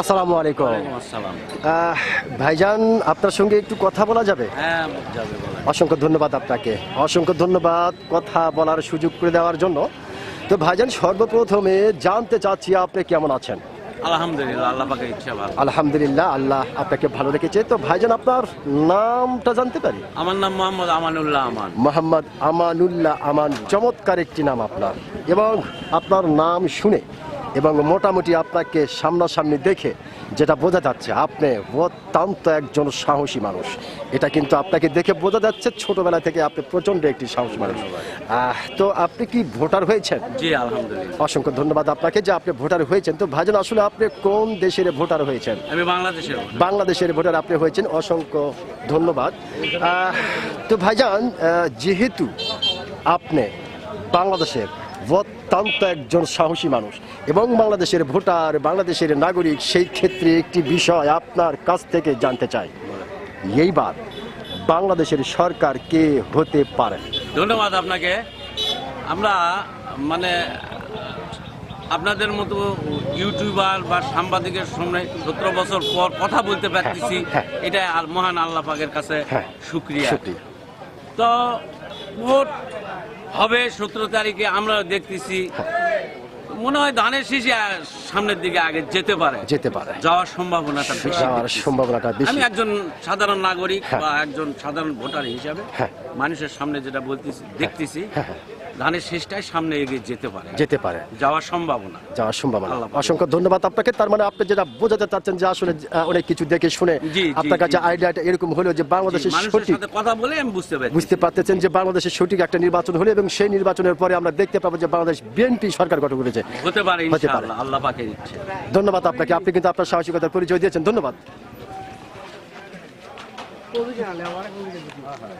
আসসালামু আলাইকুম। ভাইজান আপনার সঙ্গে একটু কথা বলা যাবে? হ্যাঁ অসংখ্য ধন্যবাদ আপনাকে। অসংখ্য ধন্যবাদ কথা বলার সুযোগ করে দেওয়ার জন্য। তো ভাইজান সর্বপ্রথমে জানতে চাচ্ছি আপনি কেমন আছেন? আলহামদুলিল্লাহ আল্লাহ পাকের ইচ্ছা ভালো। আলহামদুলিল্লাহ আল্লাহ আপনাকে ভালো রেখেছে। তো ভাইজান আপনার নামটা জানতে পারি? আমার নাম মোহাম্মদ আমানুল্লাহ আমান। মোহাম্মদ আমানুল্লাহ আমান। চমৎকার একটি নাম আপনার। এবং আপনার নাম শুনে এবং মোটামুটি আপনাকে সামনাসামনি দেখে যেটা বোঝা যাচ্ছে আপনি অত্যন্ত একজন সাহসী মানুষ। এটা কিন্তু আপনাকে দেখে বোঝা যাচ্ছে ছোটবেলা থেকে আপনি প্রচণ্ড একটি সাহসী মানুষ। তো আপনি কি ভোটার হয়েছেন? জি আলহামদুলিল্লাহ। অসংখ্য ধন্যবাদ আপনাকে যে আপনি ভোটার হয়েছেন। তো ভাইজান আসলে আপনি কোন দেশের ভোটার হয়েছেন? আমি বাংলাদেশের। বাংলাদেশের ভোটার আপনি হয়েছেন অসংখ্য ধন্যবাদ। তো ভাইজান যেহেতু আপনি বাংলাদেশের অত্যন্ত একজন সাহসী মানুষ এবং বাংলাদেশের ভোটার বাংলাদেশের নাগরিক সেই ক্ষেত্রে একটি বিষয় আপনার কাছ থেকে জানতে চাই এইবার বাংলাদেশের সরকার কে হতে পারে ধন্যবাদ আপনাকে আমরা মানে আপনাদের মতো ইউটিউবার বা সাংবাদিকের সামনে সতেরো বছর পর কথা বলতে পারতেছি হ্যাঁ। এটা আর মহান আল্লাহ পাকের কাছে হ্যাঁ। শুক্রিয়া। তো ভোট হবে সতেরো তারিখে আমরা দেখতেছি। মনে হয় ধানের শীষে সামনের দিকে আগে যেতে পারে। যেতে পারে। যাওয়ার সম্ভাবনাটা বেশি। যাওয়ার সম্ভাবনাটা বেশি। আমি একজন সাধারণ নাগরিক হ্যাঁ। বা একজন সাধারণ ভোটার হিসাবে হ্যাঁ। মানুষের সামনে যেটা বলতেছি দেখতেছি। হ্যাঁ, হ্যাঁ। ধানের শেষটাই সামনে এগিয়ে যেতে পারে। যেতে পারে। যাওয়ার সম্ভাবনা। যাওয়ার সম্ভাবনা। অসংখ্য ধন্যবাদ আপনাকে। তার মানে আপনি যেটা বোঝাতে চাচ্ছেন যে আসলে অনেক কিছু দেখে শুনে আপনার কাছে আইডিয়াটা এরকম হলো যে বাংলাদেশের সঠিক কথা বলে আমি বুঝতে পারি বুঝতে পারতেছেন যে বাংলাদেশের সঠিক একটা নির্বাচন হলো এবং সেই নির্বাচনের পরে আমরা দেখতে পাবো যে বাংলাদেশ বিএনপি সরকার গঠন করেছে। হতে পারে হতে পারে। ইনশাআল্লাহ আল্লাহ পাকের ইচ্ছে ধন্যবাদ আপনাকে। আপনি কিন্তু আপনার সাহসিকতার পরিচয় দিয়েছেন। ধন্যবাদ।